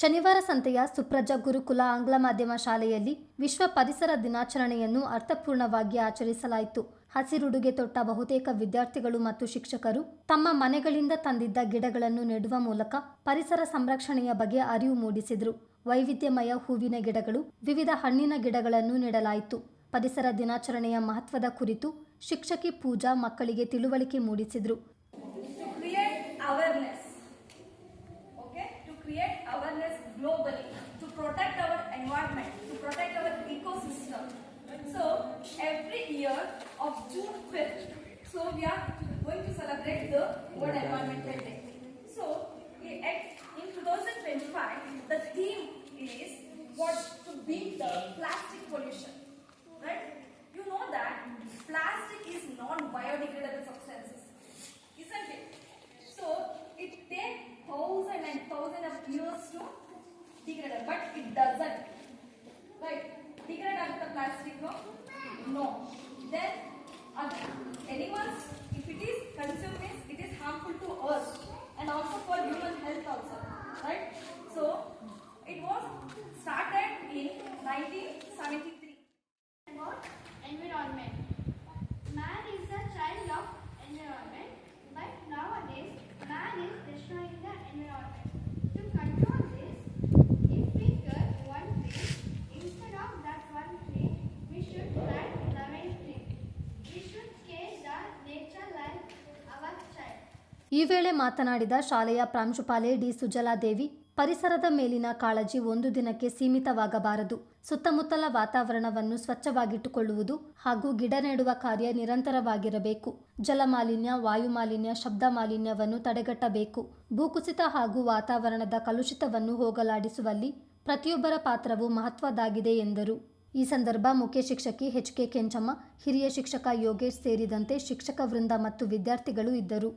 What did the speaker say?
ಶನಿವಾರ ಸಂತೆಯ ಸುಪ್ರಜಾ ಗುರುಕುಲ ಆಂಗ್ಲ ಮಾಧ್ಯಮ ಶಾಲೆಯಲ್ಲಿ ವಿಶ್ವ ಪರಿಸರ ದಿನಾಚರಣೆಯನ್ನು ಅರ್ಥಪೂರ್ಣವಾಗಿ ಆಚರಿಸಲಾಯಿತು. ಹಸಿರುಡುಗೆ ತೊಟ್ಟ ಬಹುತೇಕ ವಿದ್ಯಾರ್ಥಿಗಳು ಮತ್ತು ಶಿಕ್ಷಕರು ತಮ್ಮ ಮನೆಗಳಿಂದ ತಂದಿದ್ದ ಗಿಡಗಳನ್ನು ನೆಡುವ ಮೂಲಕ ಪರಿಸರ ಸಂರಕ್ಷಣೆಯ ಬಗ್ಗೆ ಅರಿವು ಮೂಡಿಸಿದರು. ವೈವಿಧ್ಯಮಯ ಹೂವಿನ ಗಿಡಗಳು ವಿವಿಧ ಹಣ್ಣಿನ ಗಿಡಗಳನ್ನು ನೆಡಲಾಯಿತು. ಪರಿಸರ ದಿನಾಚರಣೆಯ ಮಹತ್ವದ ಕುರಿತು ಶಿಕ್ಷಕಿ ಪೂಜಾ ಮಕ್ಕಳಿಗೆ ತಿಳುವಳಿಕೆ ಮೂಡಿಸಿದರು. Globally to protect our environment to protect our ecosystem. So every year of june 5th so we are going to celebrate the world environmental day. So in 2025 the theme is what to beat the plastic pollution right you know that plastic is non-biodegradable substances isn't it? So it takes thousand and thousand of years to degrade but it doesn't. Right? degrade agutta plastic no? Then animals if it is consumed means it is harmful to us and also for human health also. Right? So it was ಈ ವೇಳೆ ಮಾತನಾಡಿದ ಶಾಲೆಯ ಪ್ರಾಂಶುಪಾಲೆ D. Sujaladevi ಪರಿಸರದ ಮೇಲಿನ ಕಾಳಜಿ ಒಂದು ದಿನಕ್ಕೆ ಸೀಮಿತವಾಗಬಾರದು. ಸುತ್ತಮುತ್ತಲ ವಾತಾವರಣವನ್ನು ಸ್ವಚ್ಛವಾಗಿಟ್ಟುಕೊಳ್ಳುವುದು ಹಾಗೂ ಗಿಡ ನೆಡುವ ಕಾರ್ಯ ನಿರಂತರವಾಗಿರಬೇಕು. ಜಲಮಾಲಿನ್ಯ, ವಾಯುಮಾಲಿನ್ಯ, ಶಬ್ದ ಮಾಲಿನ್ಯವನ್ನು ತಡೆಗಟ್ಟಬೇಕು. ಭೂಕುಸಿತ ಹಾಗೂ ವಾತಾವರಣದ ಕಲುಷಿತವನ್ನು ಹೋಗಲಾಡಿಸುವಲ್ಲಿ ಪ್ರತಿಯೊಬ್ಬರ ಪಾತ್ರವು ಮಹತ್ವದಾಗಿದೆ ಎಂದರು. ಈ ಸಂದರ್ಭ ಮುಖ್ಯ ಶಿಕ್ಷಕಿ ಎಚ್ ಕೆ ಕೆಂಚಮ್ಮ, ಹಿರಿಯ ಶಿಕ್ಷಕ ಯೋಗೇಶ್ ಸೇರಿದಂತೆ ಶಿಕ್ಷಕ ವೃಂದ ಮತ್ತು ವಿದ್ಯಾರ್ಥಿಗಳು ಇದ್ದರು.